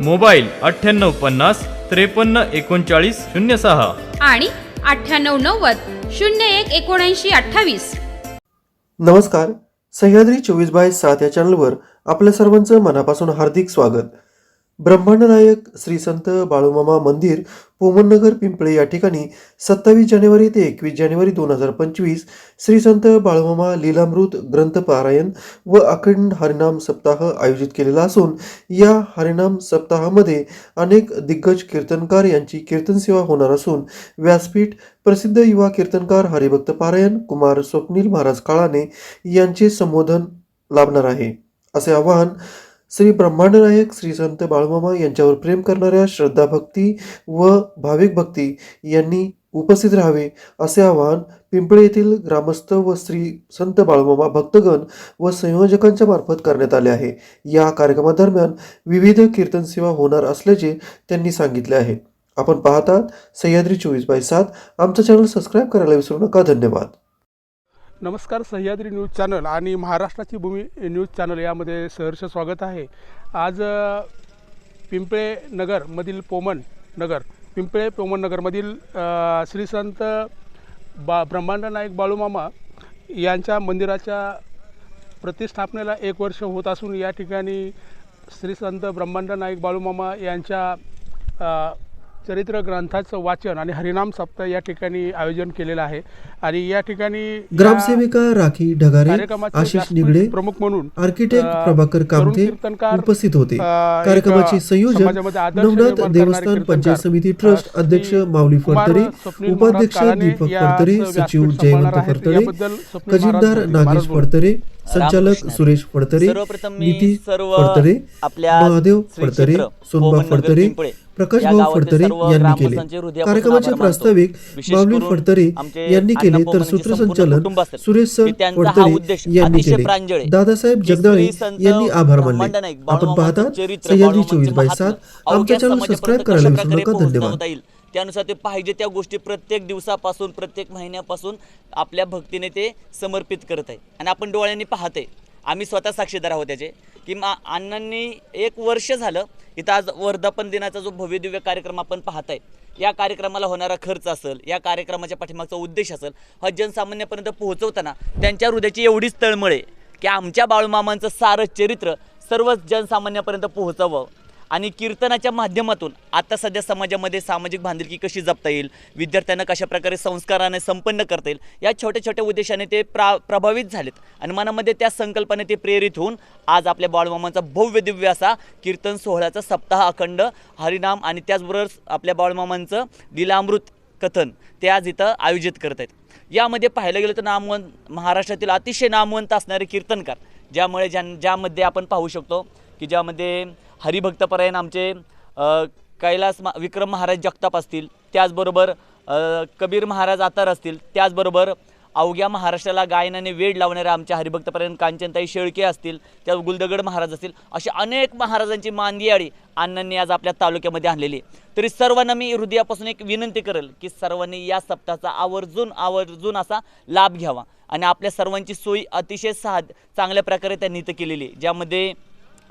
Mobile अठ्ठ्याण्णव पन्नास त्रेपन्न एकोणचाळीस शून्य सहा. आणि अठ्ठ्याण्णव नव्वद शून्य एक एकोणऐंशी अठ्ठावीस. नमस्कार सह्याद्री चोवीस बाय सात या चॅनलवर आपल्या सर्वांचं मनापासून हार्दिक स्वागत. ब्रह्मांडनायक श्री संत बाळूमामा मंदिर पोमननगर पिंपळे या ठिकाणी सत्तावीस जानेवारी ते एकवीस जानेवारी दोन हजार पंचवीस श्री संत बाळूमामा लीलामृत ग्रंथपारायण व अखंड हरिनाम सप्ताह आयोजित केलेला असून या हरिनाम सप्ताहामध्ये अनेक दिग्गज कीर्तनकार यांची कीर्तन सेवा होणार असून व्यासपीठ प्रसिद्ध युवा कीर्तनकार हरिभक्त पारायण कुमार स्वप्नील महाराज काळाने यांचे संबोधन लाभणार आहे. असे आवाहन श्री ब्रह्मांडनायक श्री संत बाळमामा यांच्यावर प्रेम करणाऱ्या श्रद्धा भक्ती व भाविक भक्ती यांनी उपस्थित राहावे असे आवाहन पिंपळे येथील ग्रामस्थ व श्री संत बाळमामा भक्तगण व संयोजकांच्या मार्फत करण्यात आले आहे. या कार्यक्रमादरम्यान विविध कीर्तन सेवा होणार असल्याचे त्यांनी सांगितले आहे. आपण पाहतात सह्याद्री चोवीस बाय सात. आमचं चॅनल सबस्क्राईब करायला विसरू नका. धन्यवाद. नमस्कार सह्याद्री न्यूज चॅनल आणि महाराष्ट्राची भूमी न्यूज चॅनल यामध्ये सहर्ष स्वागत आहे. आज पिंपळे नगरमधील पोमन नगर पिंपळे पोमन नगरमधील श्री संत बा ब्रह्मांड नायक बाळूमामा यांच्या मंदिराच्या प्रतिष्ठापनेला एक वर्ष होत असून या ठिकाणी श्री संत ब्रह्मांड नाईक बाळूमामा यांच्या चरित्र ग्रंथाचं वाचन आणि हरिनाम सप्ताह या ठिकाणी आयोजन केलेलं आहे आणि या ठिकाणी ग्रामसेविका राखी ढगारे आशिष निगडे प्रमुख म्हणून आर्किटेक्ट प्रभाकर कामते उपस्थित होते कार्यक्रमाचे संयोजन नवनाथ देवस्थान पंचायत समिती ट्रस्ट अध्यक्ष माऊली फडतरे उपाध्यक्ष दीपक फडतरे सचिव जयवंत. फडतरे खजिनदार नागेश. फडतरे संचालक सुरेश फडतरे निती सर्व फडतरे आपल्या महादेव फडतरे सोनबा फडतरे प्रकाश भाऊ फडतरे यांनी केले. कार्यक्रमाचे. प्रास्ताविक करून फडतरे यांनी केले तर सूत्रसंचालन. सुरेश हा फडतरे यांनी केले. दादासाहेब जगदाळे यांनी आभार मानले. आपण पाहतात सह्याद्री चोवीस बाय सात. आमच्या चॅनल सबस्क्राईब करायला विसरू नका. धन्यवाद. त्यानुसार ते पाहिजे त्या गोष्टी प्रत्येक दिवसापासून प्रत्येक महिन्यापासून आपल्या भक्तीने ते समर्पित करत आहे. आणि आपण डोळ्यांनी पाहत आहे आम्ही स्वतः साक्षीदार आहोत त्याचे की मा अण्णांनी एक वर्ष झालं इथं आज वर्धापन दिनाचा जो भव्यदिव्य कार्यक्रम आपण पाहत आहे या कार्यक्रमाला होणारा खर्च असेल या कार्यक्रमाच्या पाठीमागचा उद्देश असेल हा जनसामान्यापर्यंत पोहोचवताना त्यांच्या हृदयाची एवढीच तळमळ आहे की आमच्या बाळूमामांचं सारं चरित्र सर्वच जनसामान्यापर्यंत पोहोचावं. आणि कीर्तनाच्या माध्यमातून आता सध्या समाजामध्ये सामाजिक बांधिलकी कशी जपता येईल विद्यार्थ्यांना कशा प्रकारे संस्काराने संपन्न करता येईल या छोट्या छोट्या उद्देशाने ते प्रा प्रभावित झालेत. आणि मनामध्ये त्या संकल्पने ते प्रेरित होऊन आज आपल्या बाळमामांचा भव्य दिव्य असा कीर्तन सोहळ्याचा सप्ताह अखंड हरिनाम आणि त्याचबरोबर आपल्या बाळमामांचं लिलामृत कथन ते आज इथं आयोजित करत आहेत यामध्ये पाहायला गेलं तर नामवंत महाराष्ट्रातील अतिशय नामवंत असणारे कीर्तनकार ज्यामुळे ज्यां ज्यामध्ये आपण पाहू शकतो की ज्यामध्ये हरिभक्तपरायण आमचे कैलास मा विक्रम महाराज जगताप असतील त्याचबरोबर कबीर महाराज आतार असतील त्याचबरोबर अवघ्या महाराष्ट्राला गायनाने वेड लावणाऱ्या आमच्या हरिभक्तपर्यंत कांचनताई शेळके असतील त्या गुलदगड महाराज असतील असे अनेक महाराजांची मांदियाळी अण्णांनी आज आपल्या तालुक्यामध्ये आणलेली तरी सर्वांना मी हृदयापासून एक विनंती करेल की सर्वांनी या सप्ताहाचा आवर्जून आवर्जून असा लाभ घ्यावा. आणि आपल्या सर्वांची सोयी अतिशय साध चांगल्या प्रकारे त्यांनी इथं केलेली आहे. ज्यामध्ये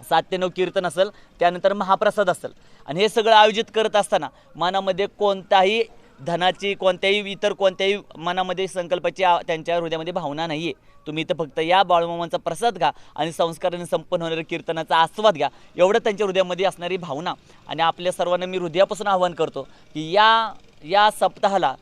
सात ते नऊ कीर्तन असेल त्यानंतर महाप्रसाद असेल. आणि हे सगळं आयोजित करत असताना मनामध्ये कोणताही धनाची कोणत्याही इतर कोणत्याही मनामध्ये संकल्पाची त्यांच्या हृदयामध्ये भावना नाही आहे तुम्ही इथं फक्त या बाळूमामांचा प्रसाद घ्या आणि संस्काराने संपन्न होणाऱ्या कीर्तनाचा आस्वाद घ्या. एवढं त्यांच्या हृदयामध्ये असणारी भावना. आणि आपल्या सर्वांना मी हृदयापासून आवाहन करतो की या या सप्ताहाला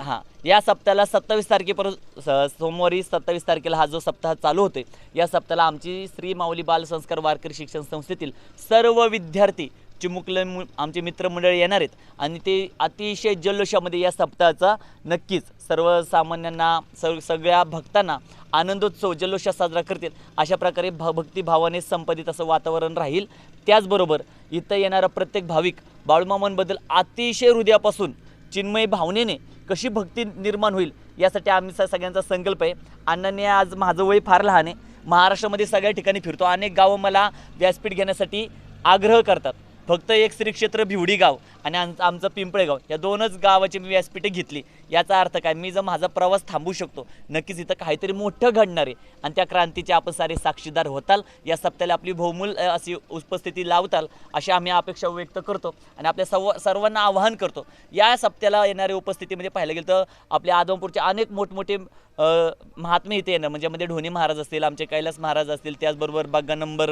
हां या सप्ताहाला सत्तावीस तारखेपर्यंत सोमवारी सत्तावीस तारखेला हा जो सप्ताह चालू होते या सप्ताहाला आमची श्री माऊली बाल संस्कार वारकरी शिक्षण संस्थेतील सर्व विद्यार्थी चिमुकले मु आमचे मित्रमंडळ येणार आहेत. आणि ते अतिशय जल्लोषामध्ये या सप्ताहाचा नक्कीच सर्वसामान्यांना सर्व सगळ्या भक्तांना आनंदोत्सव जल्लोषात साजरा करतील. अशा प्रकारे भ भक्तिभावाने संपदित असं वातावरण राहील. त्याचबरोबर इथं येणारा प्रत्येक भाविक बाळूमामांबद्दल अतिशय हृदयापासून चिन्मय भावनेने कशी भक्ती निर्माण होईल यासाठी आम्ही सगळ्यांचा संकल्प आहे. अण्णांनी आज माझं वय फार लहान आहे. महाराष्ट्रामध्ये सगळ्या ठिकाणी फिरतो. अनेक गावं मला व्यासपीठ घेण्यासाठी आग्रह करतात. फक्त एक श्री क्षेत्र भिवडी गाव आणि आम- आमचं पिंपळे गाव या दोनच गावाची मी व्यासपीठे घेतली. याचा अर्थ काय? मी जर माझा प्रवास थांबू शकतो नक्कीच इथं काहीतरी मोठं घडणार आहे आणि त्या क्रांतीचे आपण सारे साक्षीदार होताल. या सप्त्याला आपली बहुमूल अशी उपस्थिती लावताल अशी आम्ही अपेक्षा व्यक्त करतो आणि आपल्या सर्व सर्वांना आवाहन करतो. या सप्त्याला येणाऱ्या उपस्थितीमध्ये पाहायला गेलं तर आपल्या आदमपूरचे अनेक मोठमोठे महात्मे इथे येणार म्हणजे मध्ये ढोणे महाराज असतील आमचे कैलास महाराज असतील त्याचबरोबर बागा नंबर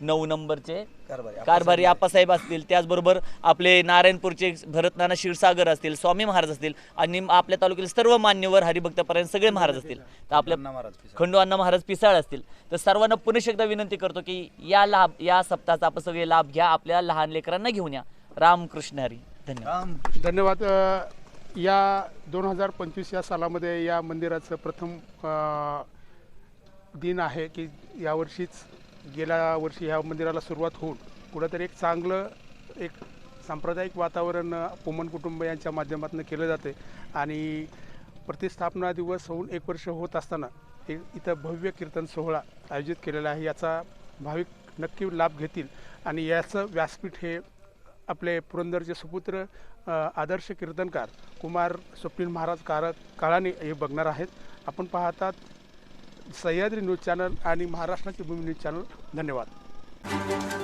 नऊ नंबरचे कारभारी आप्पासाहेब असतील त्याचबरोबर आपले नारायणपूरचे भरतनाना क्षीरसागर असतील स्वामी महाराज असतील आणि आपल्या तालुक्यातील सर्व मान्यवर हरिभक्तापर्यंत सगळे महाराज असतील. तर आपल्या खंडू अण्णा महाराज पिसाळ असतील. तर सर्वांना पुन्हा एकदा विनंती करतो की या लाभ या सप्ताहाचा आपण सगळे लाभ घ्या आपल्या लहान लेकरांना घेऊन या. रामकृष्ण हरी. धन्यवाद. धन्यवाद. या दोन हजार पंचवीस या सालामध्ये या मंदिराचं प्रथम दिन आहे की यावर्षीच गेल्या वर्षी ह्या मंदिराला सुरुवात होऊन कुठंतरी एक चांगलं एक सांप्रदायिक वातावरण पुमन पोमन कुटुंब यांच्या माध्यमातून केलं जाते. आणि प्रतिस्थापना दिवस होऊन एक वर्ष होत असताना एक इथं भव्य कीर्तन सोहळा आयोजित केलेला आहे. याचा भाविक नक्की लाभ घेतील. आणि याचं व्यासपीठ हे आपले पुरंदरचे सुपुत्र आदर्श कीर्तनकार कुमार स्वप्नील महाराज कार काळाने हे बघणार आहेत. आपण पाहतात सह्याद्री न्यूज चॅनल आणि महाराष्ट्राची भूमी न्यूज चॅनल. धन्यवाद.